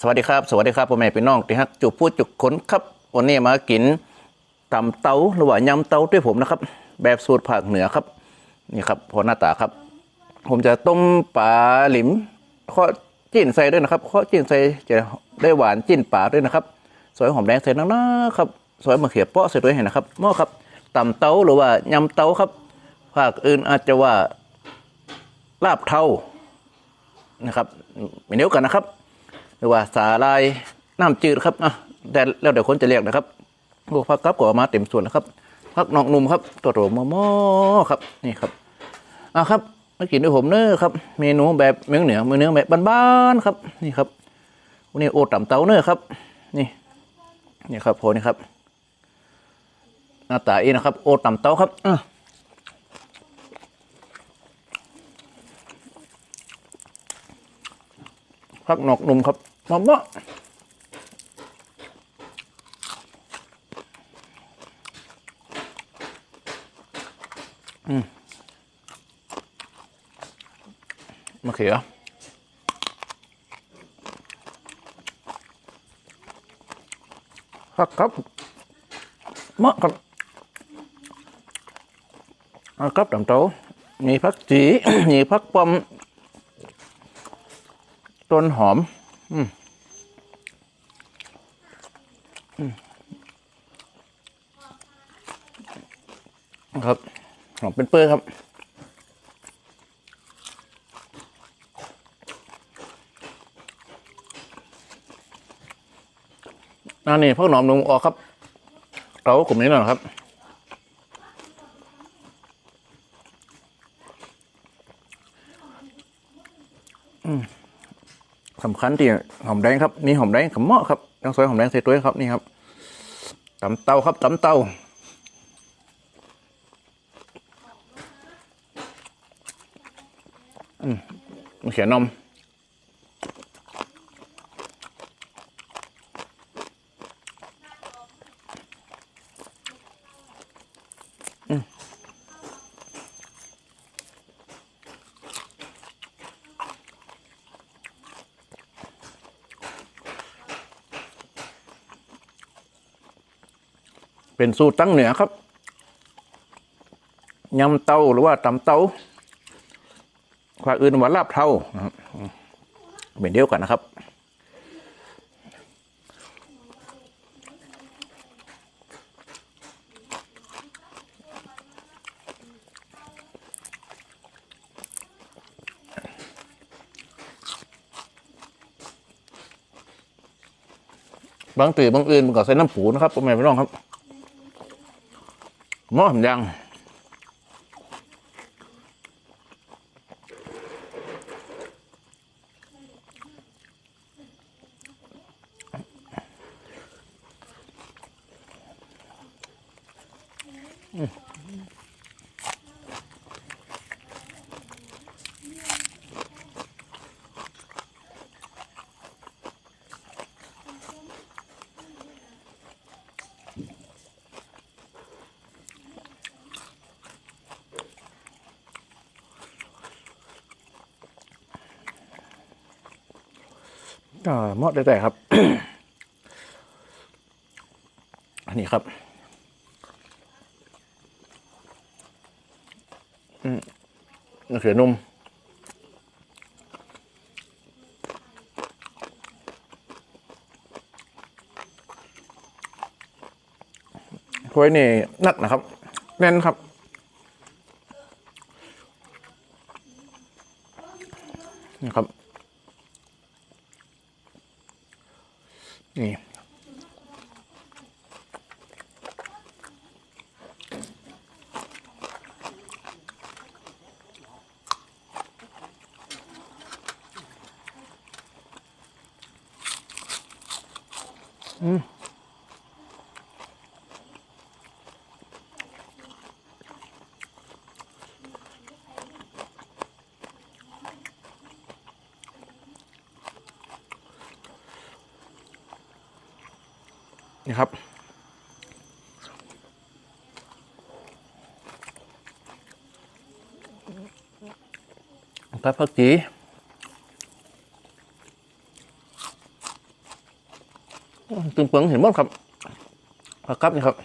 สวัสดีครับ สวัสดีครับพ่อแม่พี่น้องที่ฮักจุพูดจุกขนครับ วันนี้มากินตำเตาหรือว่ายำเตาด้วยผมนะครับ แบบสูตรภาคเหนือครับ นี่ครับพอหน้าตาครับ ผมจะต้มปลาหลิมเคาะจิ้นใส่ด้วยนะครับเคาะจิ้นใส่จะได้หวานจิ้นปลาด้วยนะครับซอยหอมแดงใส่นักๆครับซอยมะเขือเปาะใส่ด้วยนะครับหม้อครับตำเตาหรือว่ายำเตาครับ ภาคอื่นอาจจะว่าลาบเทานะครับไม่เดียวกันนะครับ รือว่าสาลายน้ำจืดครับอะแต่แล้วเดี๋ยวคนจะเรียกนะครับพวกพักกับก็เอามาเต็มส่วนนะครับพักนอกนุ่มครับตัวโตมอมอครับนี่ครับอะครับมากินด้วยผมเนอะครับ เมนูแบบเมืองเหนือเมืองเหนือแบบบ้านๆครับ นี่ครับวันนี้โอต่ำเต้าเนอะครับ นี่นี่ครับโพนี่ครับหน้าตาอีนะครับ โอต่ำเต้าครับอะพักนอกนุ่มครับ มอมอมะเขือครับครับมะครับอ่า อืมอืมครับหอมเป็นเปื้อครับอันนี้พวกหนอมหนุ่มออกครับเรากลุ่มนี้หน่อยครับ สำคัญที่หอมแดงครับนี่หอมแดงกับเหมาะครับต้องซอยหอมแดงใส่ตัวครับนี่ครับตำเต้าครับตำเต้าอืมมะเขียนม เป็นสูตรตั้งเหนือครับยำเต้าหรือว่าตำเต้าภาอื่นว่าลาบเท่านะครับเป็นเดียวกันนะครับ บางตื่นบางอื่นมันก็ใส่น้ำผูนะครับพ่อแม่พี่น้องครับ หม้อห ก็หม้อได้แต่ครับ อันนี้ครับอืมะเขือนุ่มถ้วยนี่หนักนะครับ แน่นครับนี่ครับ นี่ นี่ครับพักพักจี ตึงเปิงเห็นหมดครับผักกับนี่ครับ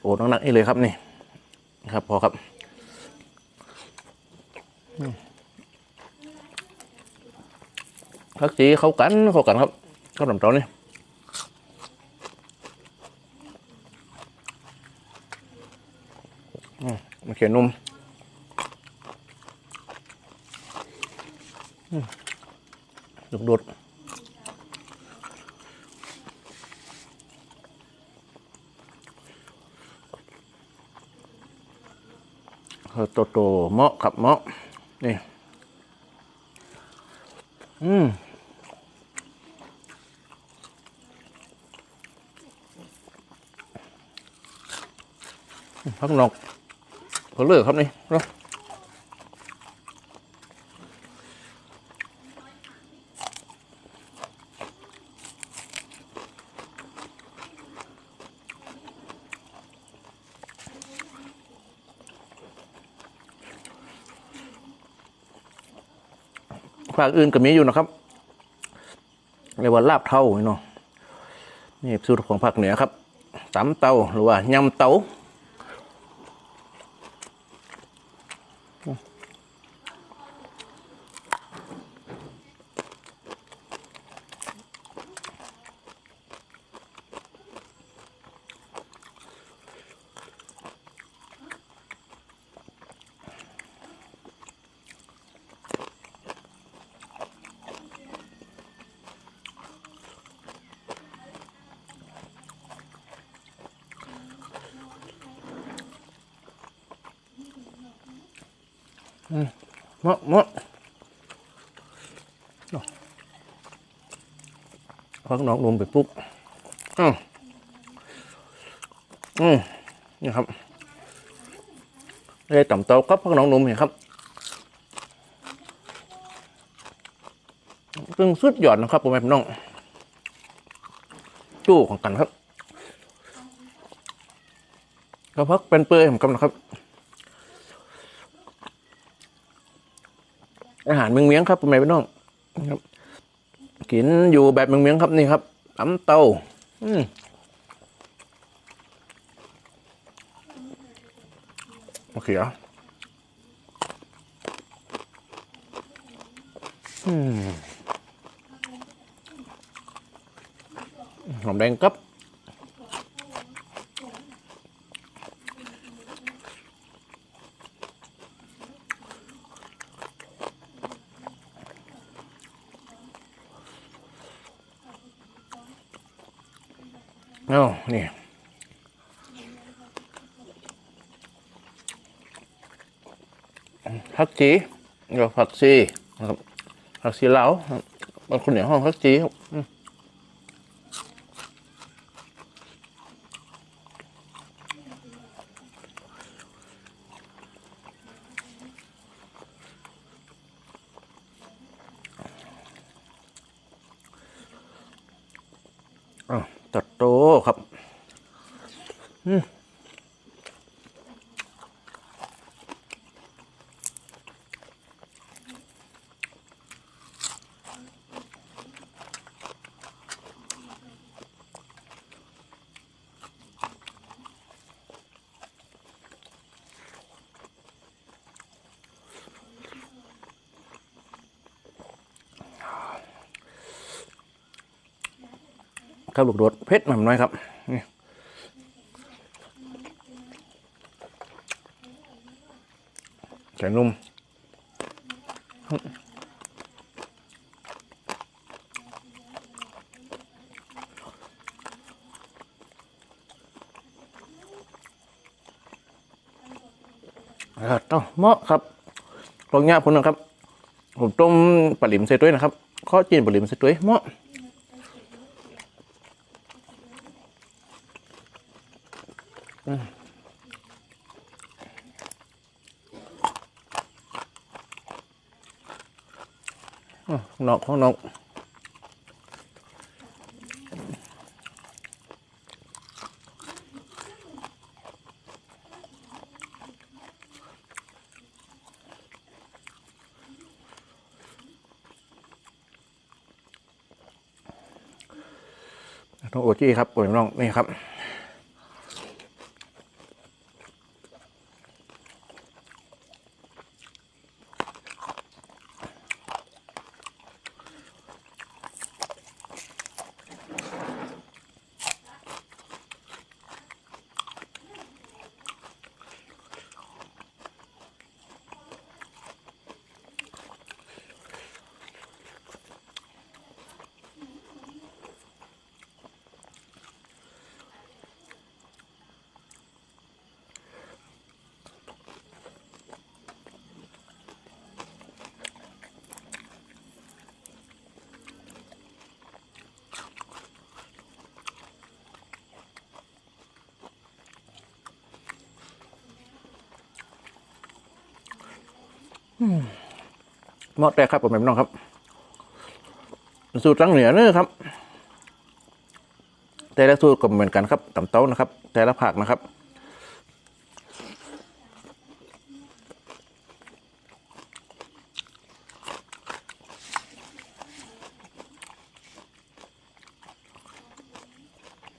โอ้หนักๆนี่เลยครับนี่ครับพอครับพักจีเข้ากันเข้ากันครับข้าวหลามเต้านี่อืมมา เขียนนุ่มดุดดุดโตโตเหมาะครับเหมาะนี่ อืมพักนก เขาเลือกครับนี่เนาะภาคอื่นก็มีอยู่นะครับเรียกว่าลาบเท่าเนาะนี่สูตรของภาคเหนือครับตำเตาหรือว่ายำเตา เหมาะเหมาะพักน้องนมไปปุ๊บอืมอืมนี่ครับได้ต่ำเตาครับพักน้องนมเห็นครับซึ่งสุดยอดนะครับผมแม่น้องจู้ของกันครับกระพักเป็นเปื่อยเหมือนกันนะครับ อาหารเมืองเมียงครับพ่อแม่พี่น้องครับ กินอยู่แบบเมืองเมียงครับนี่ครับตำเต้าอืมโอเคออืมหอมแดงครับ อานี่ผักจีกับผักซีนะครับผักซีเหลาบางคนเหนียวห้องผักจีครับ ตัดโตครับ ข้าวลูกโดดเพชรหน่อยน้อยครับนี่แข็งนุ่มครับต้องเหมาะครับลองเงี้ยผมนะครับ ผมต้มปลาหลิมใส่ด้วยนะครับข้อจีนปลาหลิมใส่ด้วยเหมาะ นกข้างนกน้องโอจี้ครับป่วยน้องนี่ครับ หมาะแต่ครับผมเป็นน้องครับ สูตรทางเหนือเนอะครับ แต่ละสูตรก็เหมือนกันครับตำเต้านะครับ แต่ละผักนะครับ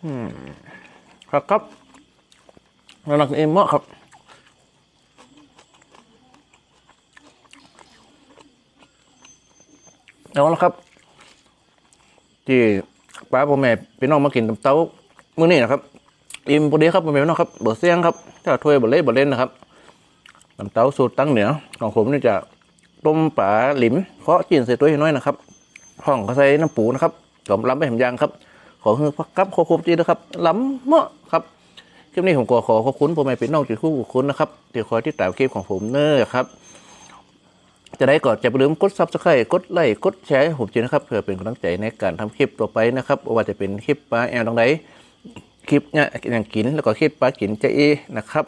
อืมครับครับแล้วนักเอ็มเหมาะครับ เอาละครับ ที่ป้าพ่อแม่พี่น้องมากินตำเต้ามื้อนี้นะครับอิ่มพอดีครับพ่อแม่พี่น้องครับเบอร์เสียงครับถ้าถ้วยเบอร์เล่เบอร์เล่นนะครับตำเต้าสูตรตั้งเหนือของผมนี่จะต้มปลาหลิมเคาะจีนใส่ตัวให้น้อยนะครับห้องเขาใส่น้ำปูนะครับหอมล้ำไปแหมยางครับ ขอคือพักกับขอครบจีนะครับล้ำเมาะครับคลิปนี้ผมก็ขอขอบคุณพ่อแม่พี่น้องที่คู่คุณนะครับที่คอยที่ตามคลิปของผมเนอครับ จะได้ก่อนจะไปลืมกดซับสไครต์กดไลค์กดแชร์ให้ผมจีนะครับเพื่อเป็นกำลังใจในการทำคลิปต่อไปนะครับว่าจะเป็นคลิปปลาแอลตรงไหนคลิปเนี่ยอย่างกินแล้วก็คลิปปลากินจะเอนะครับ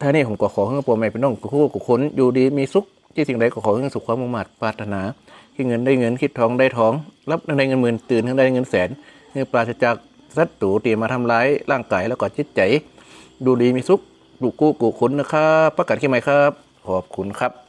ท่านี้ผมก็ขอให้พ่อแม่พี่น้องคู่กับคนอยู่ดีมีสุขที่สิ่งใดก็ขอให้สุขความมุ่งมั่นปรารถนาคิดเงินได้เงินคิดทองได้ทอง รับได้เงินหมื่นตื่นได้เงินแสนให้ปราศจากศัตรูที่มาทำร้ายร่างกายแล้วก็จิตใจ ดูดีมีสุขดูกู้กูคุณนะครับ ประกาศขึ้นไหมครับ ขอบคุณครับ